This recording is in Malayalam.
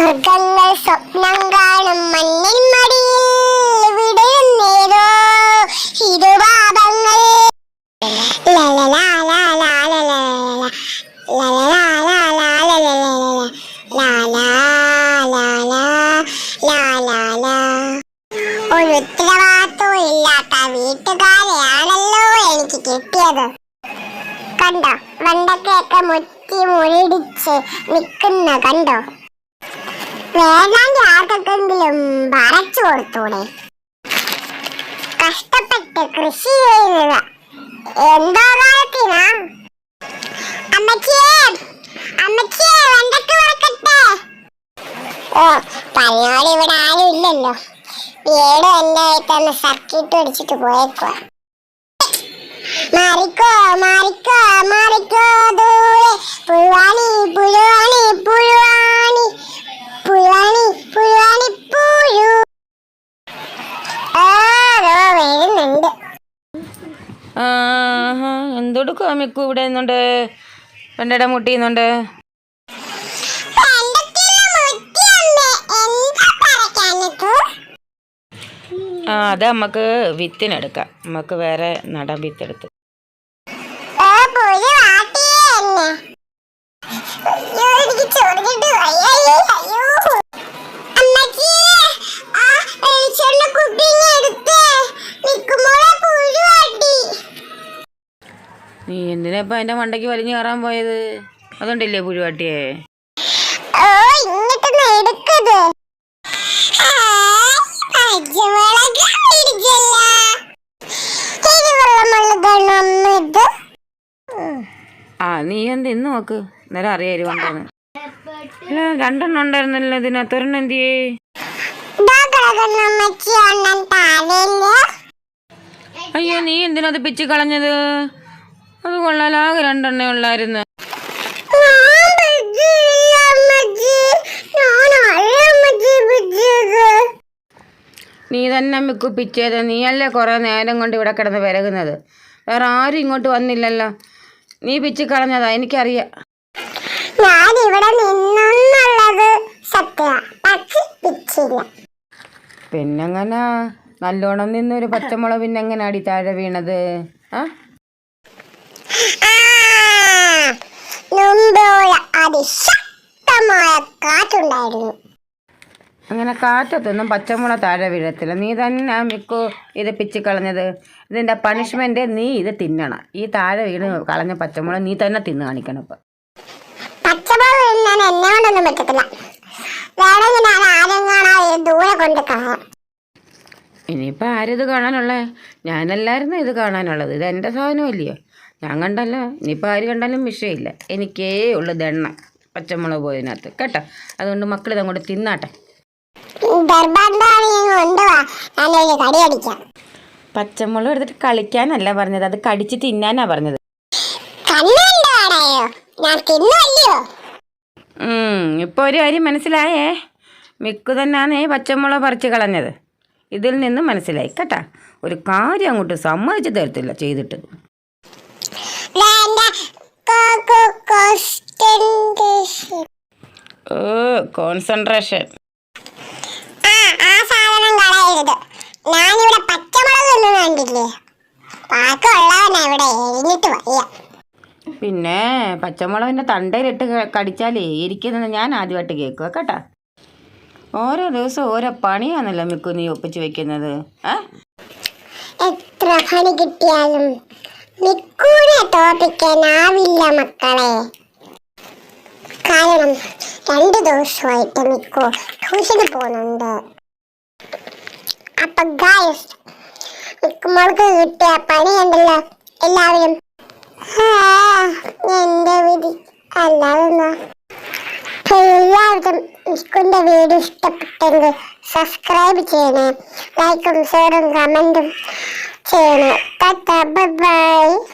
സ്വർഗങ്ങൾ സ്വപ്നം കാണും മണ്ണിൻ മടിയിൽ വിടരുന്നേരോ ഹിരുപാപങ്ങൾ ഒരു ഉത്തരവാദിത്വം ഇല്ലാത്ത വീട്ടുകാരെയാണല്ലോ എനിക്ക് കിട്ടിയത് കണ്ടോ വെണ്ടക്കയൊക്കെ മുറ്റി മുരടിച്ച് നിൽക്കുന്ന കണ്ടോ വേണമെങ്കിൽ ആർക്കെങ്കിലും വരച്ചു കൊടുത്തൂടെ? കഷ്ടപ്പെട്ട് കൃഷി ചെയ്യുന്നത് എന്തോ കാര്യത്തിനാ? അമ്മച്ചിയേ അമ്മച്ചിയേ വെണ്ടക്ക് വറക്കട്ടെ ഓ പണിയോട് ഇവിടെ ആരും ഇല്ലല്ലോ. വീട് എന്റെ ആയിട്ടൊന്ന് സർക്കിട്ട് അടിച്ചിട്ട് പോയേക്കുവാ. മാറിക്കോ എന്തൊടുക്കുക മിക്കു ഇവിടെ നിന്നുണ്ട്? പെണ്ടട മുട്ടിയുന്നുണ്ട് ആ അത് നമുക്ക് വിത്തിനെടുക്കാം. നമുക്ക് വേറെ നടാൻ വിത്തെടുത്ത്. നീ എന്തിനാ ഇപ്പം എന്റെ മണ്ടയ്ക്ക് വലിഞ്ഞു കയറാൻ പോയത്? അതുകൊണ്ടില്ലേ പുഴുവാട്ടിയെ ആ നീ എന്ത് ഇന്ന് നോക്ക്. നേരം അറിയാരു അല്ല രണ്ടെണ്ണം ഉണ്ടായിരുന്നല്ലോ ഇതിനകത്ത് ഒരെണ്ണം എന്ത് ചെയ്യേ? അയ്യോ നീ എന്തിനാ അത് പിച്ചു കളഞ്ഞത്? അത് കൊള്ളാലാകെ രണ്ടെണ്ണേ ഉള്ളായിരുന്നു. നീ തന്നെ മിക്കു പിച്ചത്. നീയല്ലേ കുറേ നേരം കൊണ്ട് ഇവിടെ കിടന്ന് വിരകുന്നത് വേറെ ആരും ഇങ്ങോട്ട് വന്നില്ലല്ലോ. നീ പിച്ച് കളഞ്ഞതാ എനിക്കറിയാം. ഞാൻ ഇവിടെ നിന്നുള്ളത് സത്യ. പക്ഷെ പിച്ചില്ല. പിന്നെങ്ങനെ? നല്ലോണം നിന്നൊരു പച്ചമുളക് പിന്നെങ്ങനെ അടി താഴെ വീണത്? ആ, അതിശക്തമായ കാറ്റുണ്ടായിരുന്നു. അങ്ങനെ കാറ്റത്തൊന്നും പച്ചമുള താഴെ വീഴത്തില്ല. നീ തന്നെ മിക്കു ഇത് പിച്ച് കളഞ്ഞത്. ഇതിന്റെ പണിഷ്മെന്റ് നീ ഇത് തിന്നണം. ഈ താഴെ വീണ് കളഞ്ഞ പച്ചമുള നീ തന്നെ തിന്ന് കാണിക്കണം ഇപ്പം. പറ്റത്തില്ല. വേണമെങ്കിൽ ഞാൻ ആരും കാണാതെ ദൂരെ കൊണ്ട് കളയാം. ഇനിയിപ്പോൾ ആരിത് കാണാനുള്ളേ? ഞാനല്ലായിരുന്നു ഇത് കാണാനുള്ളത്. ഇത് എന്റെ സാധനമല്ലയോ ഞാൻ കണ്ടല്ലോ. ഇനിയിപ്പോൾ ആര് കണ്ടാലും വിഷയമില്ല. എനിക്കേ ഉള്ളു ദണ്ണ. പച്ചമുളക് പോയതിനകത്ത്. കേട്ടോ? അതുകൊണ്ട് മക്കൾ ഇതങ്ങോട്ട് തിന്നാട്ടെ. പച്ചമുളക് എടുത്തിട്ട് കളിക്കാനല്ല പറഞ്ഞത്. അത് കടിച്ച് തിന്നാനാ പറഞ്ഞത്. ഇപ്പൊ ഇപ്പോൾ ഒരു കാര്യം മനസ്സിലായേ? മിക്കു തന്നെയാണേ പച്ചമുളക് പറിച്ച് കളഞ്ഞത്. ഇതിൽ നിന്ന് മനസ്സിലായി. കേട്ടാ? ഒരു കാര്യം അങ്ങോട്ട് സമ്മതിച്ചു തരത്തില്ല ചെയ്തിട്ട്. ഓ കോൺസെൻട്രേഷൻ ആ ആ സാധനം കളയരുത്. ഞാനിവിടെ പച്ചമുളക് ഒന്നും കണ്ടില്ലേ? ബാക്കിയുള്ളവനാ ഇവിടെ. എഴുന്നിട്ട് വയ്യ. പിന്നെ പച്ചമുളകിന്റെ തണ്ടയിലിട്ട് കടിച്ചാലേ ഇരിക്കുന്നത് ഞാൻ ആദ്യമായിട്ട് കേൾക്കുക കേട്ടാ. ഓരോ ദിവസം ഓരോ പണിയാണല്ലോ മിക്കു നീ ഒപ്പിച്ച് വെക്കുന്നത്. എത്ര പണി കിട്ടിയാലും മിക്കൂനെ തോപ്പിക്കാനാവില്ല മക്കളെ. കാരണം രണ്ടു ദിവസമായിട്ട് നിക്കോ ട്യൂഷന് പോകുന്നുണ്ട്. അപ്പൊ ഗായസ് നിക്കുമ്പോൾക്ക് കിട്ടിയ പണി ഉണ്ടല്ലോ. എല്ലാവരും എന്റെ വിധി. അല്ലാതെ എല്ലാവർക്കും നിക്കുന്റെ വീഡിയോ ഇഷ്ടപ്പെട്ടെങ്കിൽ സബ്സ്ക്രൈബ് ചെയ്യണേ. ലൈക്കും ഷെയറും കമന്റും ചെയ്യണേ ബൈ എന്താ ഗൈസ്